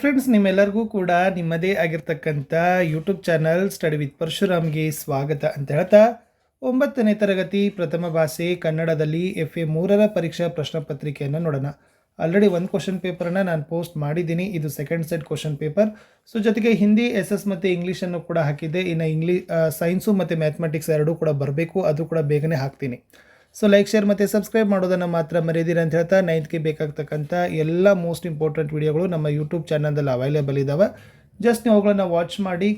Friends ನಿಮ್ಮೆಲ್ಲರಿಗೂ ಕೂಡ ನಿಮ್ಮದೇ ಆಗಿರ್ತಕ್ಕಂಥ ಯೂಟ್ಯೂಬ್ ಚಾನಲ್ ಸ್ಟಡಿ ವಿತ್ ಪರಶುರಾಮ್ಗೆ ಸ್ವಾಗತ ಅಂತ ಹೇಳ್ತಾ, ಒಂಬತ್ತನೇ ತರಗತಿ ಪ್ರಥಮ ಭಾಷೆ ಕನ್ನಡದಲ್ಲಿ ಎಫ್ ಎ ಮೂರರ ಪರೀಕ್ಷಾ ಪ್ರಶ್ನೆ ಪತ್ರಿಕೆಯನ್ನು ನೋಡೋಣ. ಆಲ್ರೆಡಿ ಒಂದು ಕ್ವಶನ್ ಪೇಪರನ್ನು ನಾನು ಪೋಸ್ಟ್ ಮಾಡಿದ್ದೀನಿ. ಇದು second set question paper so ಜೊತೆಗೆ ಹಿಂದಿ ಎಸ್ ಎಸ್ ಮತ್ತು ಇಂಗ್ಲೀಷನ್ನು ಕೂಡ ಹಾಕಿದ್ದೆ. ಇನ್ನು ಇಂಗ್ಲೀ ಸೈನ್ಸು ಮತ್ತು ಮ್ಯಾಥಮೆಟಿಕ್ಸ್ ಎರಡೂ ಕೂಡ ಬರಬೇಕು. ಅದು ಕೂಡ ಬೇಗನೆ ಹಾಕ್ತೀನಿ. ಸೊ ಲೈಕ್ ಶೇರ್ ಮತ್ತು ಸಬ್ಸ್ಕ್ರೈಬ್ ಮಾಡೋದನ್ನು ಮಾತ್ರ ಮರೆಯದಿರ ಅಂತ ಹೇಳ್ತಾ ನೈನ್ತ್ಗೆ ಬೇಕಾಗ್ತಕ್ಕಂಥ ಎಲ್ಲ ಮೋಸ್ಟ್ ಇಂಪಾರ್ಟೆಂಟ್ ವಿಡಿಯೋಗಳು ನಮ್ಮ ಯೂಟ್ಯೂಬ್ ಚಾನಲ್ದಲ್ಲಿ ಅವೈಲೇಬಲ್ ಇದ್ದಾವೆ ಜಸ್ಟ್ ನೀವು ಅವುಗಳನ್ನು ವಾಚ್ ಮಾಡಿ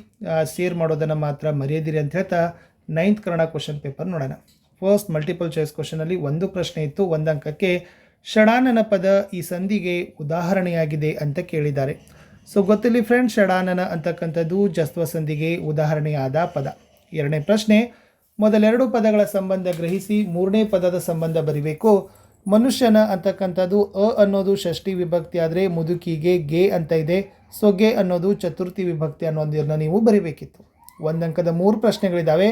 ಶೇರ್ ಮಾಡೋದನ್ನು ಮಾತ್ರ ಮರೆಯದಿರಿ ಅಂತ ಹೇಳ್ತಾ ನೈನ್ತ್ ಕನ್ನಡ ಕ್ವಶನ್ ಪೇಪರ್ ನೋಡೋಣ. ಫಸ್ಟ್ ಮಲ್ಟಿಪಲ್ ಚಾಯ್ಸ್ ಕ್ವಶನಲ್ಲಿ ಒಂದು ಪ್ರಶ್ನೆ ಇತ್ತು, ಒಂದು ಅಂಕಕ್ಕೆ ಷಡಾನನ ಪದ ಈ ಸಂಧಿಗೆ ಉದಾಹರಣೆಯಾಗಿದೆ ಅಂತ ಕೇಳಿದ್ದಾರೆ. ಸೊ ಗೊತ್ತಿಲ್ಲ ಫ್ರೆಂಡ್ ಷಡಾನನ ಅಂತಕ್ಕಂಥದ್ದು ಜಸ್ವ ಸಂಧಿಗೆ ಉದಾಹರಣೆಯಾದ ಪದ. ಎರಡನೇ ಪ್ರಶ್ನೆ ಮೊದಲೆರಡು ಪದಗಳ ಸಂಬಂಧ ಗ್ರಹಿಸಿ ಮೂರನೇ ಪದದ ಸಂಬಂಧ ಬರಿಬೇಕು. ಮನುಷ್ಯನ ಅಂತಕ್ಕಂಥದ್ದು ಅ ಅನ್ನೋದು ಷಷ್ಠಿ ವಿಭಕ್ತಿ ಆದರೆ ಮುದುಕಿಗೆ ಗೆ ಅಂತ ಇದೆ. ಸೊ ಗೆ ಅನ್ನೋದು ಚತುರ್ಥಿ ವಿಭಕ್ತಿ ಅನ್ನೋದನ್ನ ನೀವು ಬರಿಬೇಕಿತ್ತು. ಒಂದು ಅಂಕದ ಮೂರು ಪ್ರಶ್ನೆಗಳಿದ್ದಾವೆ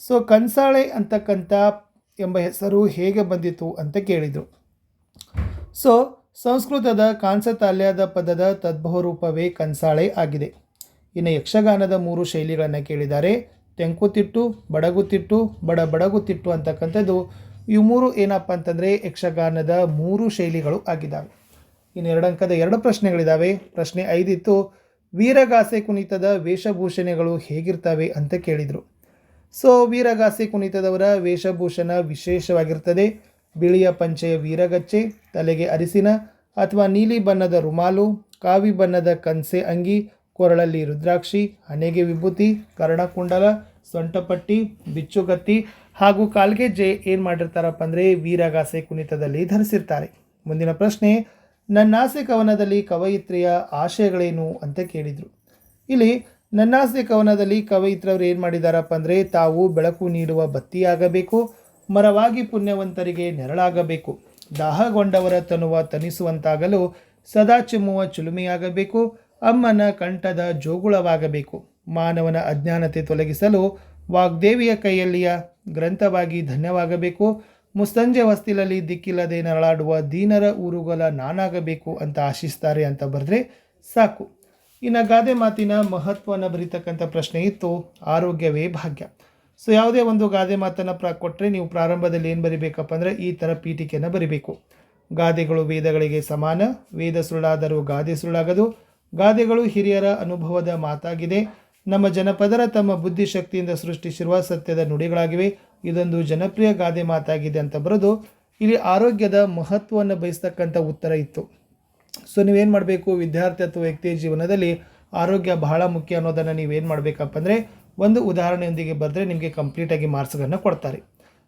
ಸೊ ಕನ್ಸಾಳೆ ಅಂತಕ್ಕಂಥ ಎಂಬ ಹೆಸರು ಹೇಗೆ ಬಂದಿತು ಅಂತ ಕೇಳಿದರು. ಸೊ ಸಂಸ್ಕೃತದ ಕಾಂಸತಾಲ್ಯದ ಪದದ ತದ್ಭವ ರೂಪವೇ ಕನ್ಸಾಳೆ ಆಗಿದೆ. ಇನ್ನು ಯಕ್ಷಗಾನದ ಮೂರು ಶೈಲಿಗಳನ್ನು ಕೇಳಿದ್ದಾರೆ. ತೆಂಕುತಿಟ್ಟು ಬಡಗುತಿಟ್ಟು ಬಡ ಬಡಗುತಿಟ್ಟು ಅಂತಕ್ಕಂಥದ್ದು. ಇವು ಮೂರು ಏನಪ್ಪ ಅಂತಂದರೆ ಯಕ್ಷಗಾನದ ಮೂರು ಶೈಲಿಗಳು ಆಗಿದ್ದಾವೆ. ಇನ್ನು ಎರಡು ಅಂಕದ ಎರಡು ಪ್ರಶ್ನೆಗಳಿದ್ದಾವೆ ಪ್ರಶ್ನೆ ಐದಿತ್ತು, ವೀರಗಾಸೆ ಕುಣಿತದ ವೇಷಭೂಷಣೆಗಳು ಹೇಗಿರ್ತವೆ ಅಂತ ಕೇಳಿದರು. ಸೊ, ವೀರಗಾಸೆ ಕುಣಿತದವರ ವೇಷಭೂಷಣ ವಿಶೇಷವಾಗಿರ್ತದೆ. ಬಿಳಿಯ ಪಂಚೆಯ ವೀರಗಚ್ಚೆ, ತಲೆಗೆ ಅರಿಸಿನ ಅಥವಾ ನೀಲಿ ಬಣ್ಣದ ರುಮಾಲು, ಕಾವಿ ಬಣ್ಣದ ಕನ್ಸೆ ಅಂಗಿ ಕೊರಳಲ್ಲಿ ರುದ್ರಾಕ್ಷಿ, ಹಣೆಗೆ ವಿಭೂತಿ, ಕರ್ಣಕುಂಡಲ, ಸೊಂಟಪಟ್ಟಿ, ಬಿಚ್ಚುಗತ್ತಿ ಹಾಗೂ ಕಾಲ್ಗೆಜ್ಜೆ ಏನು ಮಾಡಿರ್ತಾರಪ್ಪ ಅಂದರೆ ವೀರಗಾಸೆ ಕುಣಿತದಲ್ಲಿ ಧರಿಸಿರ್ತಾರೆ. ಮುಂದಿನ ಪ್ರಶ್ನೆ, ನನ್ನಾಸೆ ಕವನದಲ್ಲಿ ಕವಯಿತ್ರಿಯ ಆಶಯಗಳೇನು ಅಂತ ಕೇಳಿದರು. ಇಲ್ಲಿ, ನನ್ನಾಸೆ ಕವನದಲ್ಲಿ ಕವಯಿತ್ರವರು ಏನು ಮಾಡಿದಾರಪ್ಪ ಅಂದರೆ ತಾವು ಬೆಳಕು ನೀಡುವ ಬತ್ತಿಯಾಗಬೇಕು, ಮರವಾಗಿ ಪುಣ್ಯವಂತರಿಗೆ ನೆರಳಾಗಬೇಕು, ದಾಹಗೊಂಡವರ ತನುವ ತನಿಸುವಂತಾಗಲು ಸದಾ ಚಿಮ್ಮುವ ಚಿಲುಮೆಯಾಗಬೇಕು ಅಮ್ಮನ ಕಂಠದ ಜೋಗುಳವಾಗಬೇಕು. ಮಾನವನ ಅಜ್ಞಾನತೆ ತೊಲಗಿಸಲು ವಾಗ್ದೇವಿಯ ಕೈಯಲ್ಲಿಯ ಗ್ರಂಥವಾಗಿ ಧನ್ಯವಾಗಬೇಕು. ಮುಸ್ತಂಜೆ ಹೊಸ್ತಿಲಲ್ಲಿ ದಿಕ್ಕಿಲ್ಲದೆ ನರಳಾಡುವ ದೀನರ ಊರುಗಲ ನಾನಾಗಬೇಕು ಅಂತ ಆಶಿಸ್ತಾರೆ ಅಂತ ಬರೆದ್ರೆ ಸಾಕು. ಇನ್ನು ಗಾದೆ ಮಾತಿನ ಮಹತ್ವವನ್ನು ಬರೀತಕ್ಕಂಥ ಪ್ರಶ್ನೆ ಇತ್ತು, ಆರೋಗ್ಯವೇ ಭಾಗ್ಯ. ಸೊ ಯಾವುದೇ ಒಂದು ಗಾದೆ ಮಾತನ್ನು ಪ್ರ ಕೊಟ್ಟರೆ ನೀವು ಪ್ರಾರಂಭದಲ್ಲಿ ಏನು ಬರಿಬೇಕಪ್ಪ ಅಂದರೆ ಈ ಥರ ಪೀಠಿಕೆಯನ್ನು ಬರಿಬೇಕು. ಗಾದೆಗಳು ವೇದಗಳಿಗೆ ಸಮಾನ, ವೇದ ಸುಳ್ಳಾದರೂ ಗಾದೆ ಸುಳ್ಳಾಗದು ಗಾದೆಗಳು ಹಿರಿಯರ ಅನುಭವದ ಮಾತಾಗಿದೆ. ನಮ್ಮ ಜನಪದರ ತಮ್ಮ ಬುದ್ಧಿಶಕ್ತಿಯಿಂದ ಸೃಷ್ಟಿಸಿರುವ ಸತ್ಯದ ನುಡಿಗಳಾಗಿವೆ. ಇದೊಂದು ಜನಪ್ರಿಯ ಗಾದೆ ಮಾತಾಗಿದೆ ಅಂತ ಬರೋದು ಇಲ್ಲಿ ಆರೋಗ್ಯದ ಮಹತ್ವವನ್ನು ಬಯಸ್ತಕ್ಕಂಥ ಉತ್ತರ ಇತ್ತು. ಸೊ ನೀವೇನು ಮಾಡಬೇಕು? ವಿದ್ಯಾರ್ಥಿ ಅಥವಾ ವ್ಯಕ್ತಿಯ ಜೀವನದಲ್ಲಿ ಆರೋಗ್ಯ ಬಹಳ ಮುಖ್ಯ ಅನ್ನೋದನ್ನು ನೀವೇನು ಮಾಡಬೇಕಪ್ಪ ಅಂದರೆ ಒಂದು ಉದಾಹರಣೆಯೊಂದಿಗೆ ಬರೆದ್ರೆ ನಿಮಗೆ ಕಂಪ್ಲೀಟಾಗಿ ಮಾರ್ಕ್ಸ್ಗಳನ್ನು ಕೊಡ್ತಾರೆ.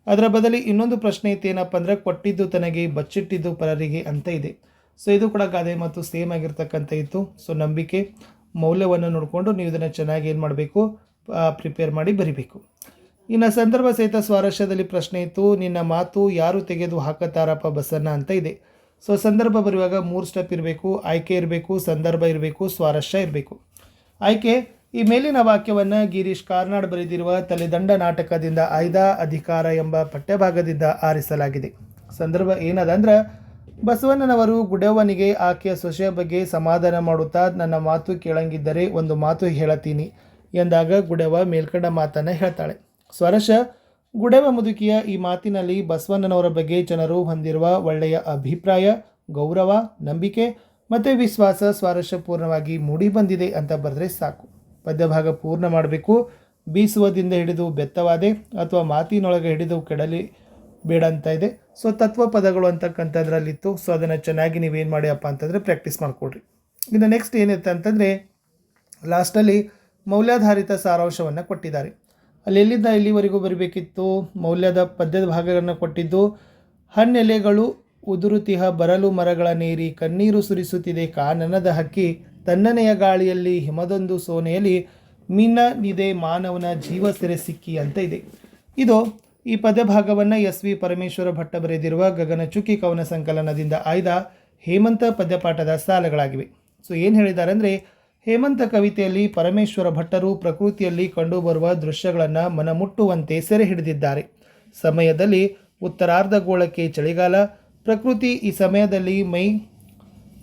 ಅದರ ಬದಲಿ ಇನ್ನೊಂದು ಪ್ರಶ್ನೆ ಇತ್ತು ಏನಪ್ಪ ಅಂದರೆ ಕೊಟ್ಟಿದ್ದು ತನಗೆ ಬಚ್ಚಿಟ್ಟಿದ್ದು ಪರರಿಗೆ ಅಂತ ಇದೆ. ಸೊ ಇದು ಕೂಡ ಗಾದೆ ಮತ್ತು ಸೇಮ್ ಆಗಿರ್ತಕ್ಕಂಥ ಇತ್ತು. ಸೊ ನಂಬಿಕೆ, ಮೌಲ್ಯವನ್ನು ನೋಡಿಕೊಂಡು ನೀವು ಇದನ್ನು ಚೆನ್ನಾಗಿ ಏನು ಮಾಡಬೇಕು ಪ್ರಿಪೇರ್ ಮಾಡಿ ಬರಿಬೇಕು. ಇನ್ನು ಸಂದರ್ಭ ಸಹಿತ ಸ್ವಾರಸ್ಯದಲ್ಲಿ ಪ್ರಶ್ನೆ ಇತ್ತು, ನಿನ್ನ ಮಾತು ಯಾರು ತೆಗೆದು ಹಾಕತಾರಪ್ಪ ಬಸ್ಸನ್ನು ಅಂತ ಇದೆ. ಸೊ ಸಂದರ್ಭ ಬರುವಾಗ ಮೂರು ಸ್ಟೆಪ್ ಇರಬೇಕು, ಆಯ್ಕೆ ಇರಬೇಕು, ಸಂದರ್ಭ ಇರಬೇಕು, ಸ್ವಾರಸ್ಯ ಇರಬೇಕು. ಆಯ್ಕೆ, ಈ ಮೇಲಿನ ವಾಕ್ಯವನ್ನು ಗಿರೀಶ್ ಕಾರ್ನಾಡ್ ಬರೆದಿರುವ ತಲೆದಂಡ ನಾಟಕದಿಂದ ಆಯ್ದ ಅಧಿಕಾರ ಎಂಬ ಪಠ್ಯಭಾಗದಿಂದ ಆರಿಸಲಾಗಿದೆ. ಸಂದರ್ಭ ಏನದ ಅಂದ್ರೆ ಬಸವಣ್ಣನವರು ಗುಡವನಿಗೆ ಆಕೆಯ ಸೊಸೆಯ ಬಗ್ಗೆ ಸಮಾಧಾನ ಮಾಡುತ್ತಾ ನನ್ನ ಮಾತು ಕೇಳಂಗಿದ್ದರೆ ಒಂದು ಮಾತು ಹೇಳತೀನಿ ಎಂದಾಗ ಗುಡವ ಮೇಲ್ಕಂಡ ಮಾತನ್ನು ಹೇಳ್ತಾಳೆ. ಸ್ವರಶ, ಗುಡವ ಮುದುಕಿಯ ಈ ಮಾತಿನಲ್ಲಿ ಬಸವಣ್ಣನವರ ಬಗ್ಗೆ ಜನರು ಹೊಂದಿರುವ ಒಳ್ಳೆಯ ಅಭಿಪ್ರಾಯ, ಗೌರವ, ನಂಬಿಕೆ ಮತ್ತು ವಿಶ್ವಾಸ ಸ್ವಾರಸ್ಯಪೂರ್ಣವಾಗಿ ಮೂಡಿಬಂದಿದೆ ಅಂತ ಬರೆದ್ರೆ ಸಾಕು. ಪದ್ಯಭಾಗ ಪೂರ್ಣ ಮಾಡಬೇಕು. ಬೀಸುವದಿಂದ ಹಿಡಿದು ಬೆತ್ತವಾದೆ ಅಥವಾ ಮಾತಿನೊಳಗೆ ಹಿಡಿದು ಕೆಡಲಿ ಬೇಡ ಅಂತ ಇದೆ. ಸೊ ತತ್ವ ಪದಗಳು ಅಂತಕ್ಕಂಥದ್ರಲ್ಲಿತ್ತು. ಸೊ ಅದನ್ನು ಚೆನ್ನಾಗಿ ನೀವೇನು ಮಾಡಿಯಪ್ಪ ಅಂತಂದರೆ ಪ್ರಾಕ್ಟೀಸ್ ಮಾಡಿಕೊಡ್ರಿ ಇನ್ನು ನೆಕ್ಸ್ಟ್ ಏನಿತ್ತು ಅಂತಂದರೆ ಲಾಸ್ಟಲ್ಲಿ ಮೌಲ್ಯಾಧಾರಿತ ಸಾರಾಂಶವನ್ನು ಕೊಟ್ಟಿದ್ದಾರೆ. ಅಲ್ಲಿ ಎಲ್ಲಿಂದ ಇಲ್ಲಿವರೆಗೂ ಬರಬೇಕಿತ್ತು? ಮೌಲ್ಯದ ಪದ್ಯದ ಭಾಗಗಳನ್ನು ಕೊಟ್ಟಿದ್ದು, ಹಣ್ಣೆಲೆಗಳು ಉದುರುತಿಹ ಬರಲು ಮರಗಳ ನೀರಿ ಕಣ್ಣೀರು ಸುರಿಸುತ್ತಿದೆ ಕಾನನದ ಹಕ್ಕಿ ತನ್ನನೆಯ ಗಾಳಿಯಲ್ಲಿ ಹಿಮದೊಂದು ಸೋನೆಯಲ್ಲಿ ನಿದೆ ಮಾನವನ ಜೀವ ಸೆರೆ ಸಿಕ್ಕಿ ಅಂತ ಇದೆ. ಇದು ಈ ಪದ್ಯಭಾಗವನ್ನು ಎಸ್ ವಿ ಪರಮೇಶ್ವರ ಭಟ್ಟ ಬರೆದಿರುವ ಗಗನಚುಕ್ಕಿ ಕವನ ಸಂಕಲನದಿಂದ ಆಯ್ದ ಹೇಮಂತ ಪದ್ಯಪಾಠದ ಸಾಲಗಳಾಗಿವೆ. ಸೊ, ಏನು ಹೇಳಿದ್ದಾರೆ ಅಂದರೆ, ಹೇಮಂತ ಕವಿತೆಯಲ್ಲಿ ಪರಮೇಶ್ವರ ಭಟ್ಟರು ಪ್ರಕೃತಿಯಲ್ಲಿ ಕಂಡುಬರುವ ದೃಶ್ಯಗಳನ್ನು ಮನಮುಟ್ಟುವಂತೆ ಸೆರೆ ಹಿಡಿದಿದ್ದಾರೆ. ಸಮಯದಲ್ಲಿ ಉತ್ತರಾರ್ಧಗೋಳಕ್ಕೆ ಚಳಿಗಾಲ, ಪ್ರಕೃತಿ ಈ ಸಮಯದಲ್ಲಿ ಮೈ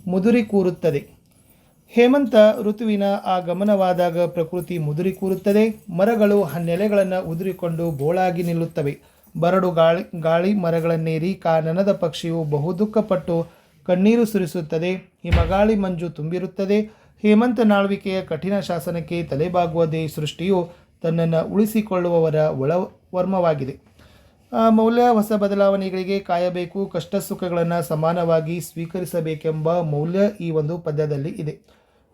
ಮುದುರಿ ಕೂರುತ್ತದೆ. ಹೇಮಂತ ಋತುವಿನ ಆಗಮನವಾದಾಗ ಪ್ರಕೃತಿ ಮುದುರಿ ಕೂರುತ್ತದೆ. ಮರಗಳು ಹನ್ನೆಲೆಗಳನ್ನು ಉದುರಿಕೊಂಡು ಬೋಳಾಗಿ ನಿಲ್ಲುತ್ತವೆ. ಬರಡು ಗಾಳಿ ಗಾಳಿ ಮರಗಳನ್ನೇರಿ ಕಾನನದ ಪಕ್ಷಿಯು ಬಹು ದುಃಖಪಟ್ಟು ಕಣ್ಣೀರು ಸುರಿಸುತ್ತದೆ. ಹಿಮಗಾಳಿ ಮಂಜು ತುಂಬಿರುತ್ತದೆ. ಹೇಮಂತ ನಾಳ್ವಿಕೆಯ ಕಠಿಣ ಶಾಸನಕ್ಕೆ ತಲೆಬಾಗುವುದೇ ಸೃಷ್ಟಿಯು ತನ್ನನ್ನು ಉಳಿಸಿಕೊಳ್ಳುವವರ ಒಳ ವರ್ಮವಾಗಿದೆ ಮೌಲ್ಯ, ಹೊಸ ಬದಲಾವಣೆಗಳಿಗೆ ಕಾಯಬೇಕು. ಕಷ್ಟ ಸುಖಗಳನ್ನು ಸಮಾನವಾಗಿ ಸ್ವೀಕರಿಸಬೇಕೆಂಬ ಮೌಲ್ಯ ಈ ಒಂದು ಪದ್ಯದಲ್ಲಿ ಇದೆ.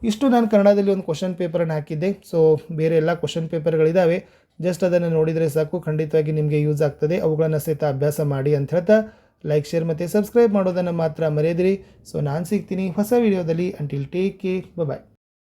ಇಷ್ಟು ನಾನು ಕನ್ನಡದಲ್ಲಿ ಒಂದು ಕ್ವಶನ್ ಪೇಪರನ್ನು ಹಾಕಿದ್ದೆ. ಸೊ ಬೇರೆ ಎಲ್ಲ ಕ್ವಶನ್ ಪೇಪರ್ಗಳಿದ್ದಾವೆ ಜಸ್ಟ್ ಅದನ್ನು ನೋಡಿದರೆ ಸಾಕು. ಖಂಡಿತವಾಗಿ ನಿಮಗೆ ಯೂಸ್ ಆಗ್ತದೆ. ಅವುಗಳನ್ನು ಸಹಿತ ಅಭ್ಯಾಸ ಮಾಡಿ ಅಂತ ಹೇಳ್ತಾ ಲೈಕ್ ಶೇರ್ ಮತ್ತು ಸಬ್ಸ್ಕ್ರೈಬ್ ಮಾಡೋದನ್ನು ಮಾತ್ರ ಮರೆಯದಿರಿ. ಸೊ ನಾನು ಸಿಗ್ತೀನಿ ಹೊಸ ವಿಡಿಯೋದಲ್ಲಿ ಅಂಟಿಲ್ ಟೇಕ್ ಕೇರ್ ಬಾಯ್